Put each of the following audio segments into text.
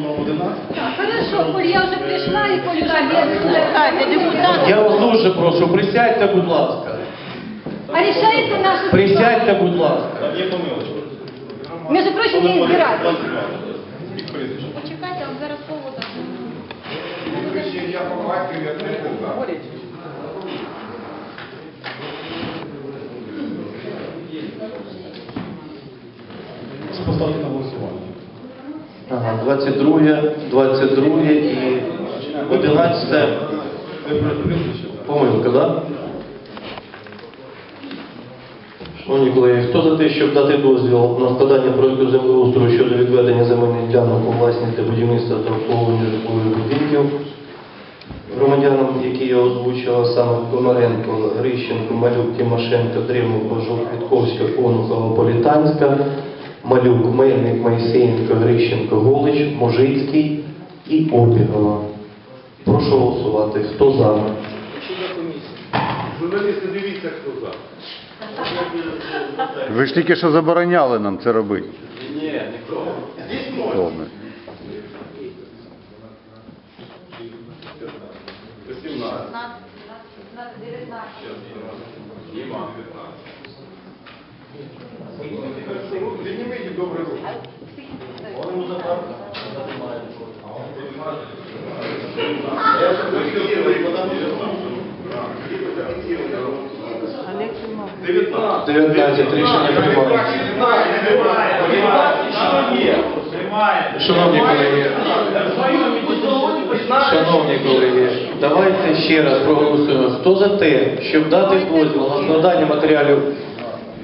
на 11. Хорошо, Коль, я вже прийшла і Коль Слухайте, депутат. Я вас дуже прошу, присядьте, будь ласка. А рішається наша Присядьте, будь ласка. Там є помилочка. Між прочим, не прізвище. Почекайте, вам зараз поводу. Я побачив, я не 22, 22 і 11 Ви про прізвище? так? помилка, так? Шановні колеги, хто за те, щоб дати дозвіл на складання проекту землеустрою щодо відведення земельних ділянок у власність для будівництва та обслуговування житлових будинків громадянам, які я озвучила, саме Комаренко, Грищенко, Малюк, Тимошенко, Древненко, Жовтвітковська, Конухова, Політанська, Малюк, Мельник, Майсеєнко, Грищенко, Голич, Мужицький і Обігова. Прошу голосувати. Хто за? Журналісти, дивіться, хто за. Ви ж тільки що забороняли нам це робити. Ні, ніхто. Добре. 18. Діма. Підніміть добре руку. Дев'ятнадцять. 19 рішення приймається. Шановні колеги, шановні колеги, давайте ще раз проголосуємо. Хто за те, щоб дати дозвіл на складання матеріалів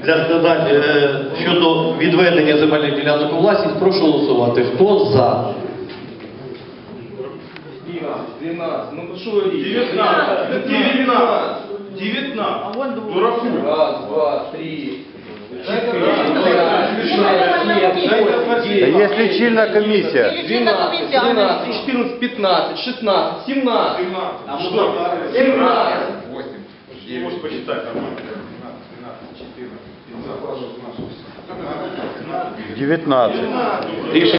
для складання е, щодо відведення земельних ділянок у власність, прошу голосувати. Хто за? 12, ну ну, что вы говорите? 19. 19. 19. Ну рахуй. Раз, два, три. Та є лічильна комісія. 12, 13, 14, 15, 16, 17, А что? 17. Можешь посчитать нормально. 19. Рішення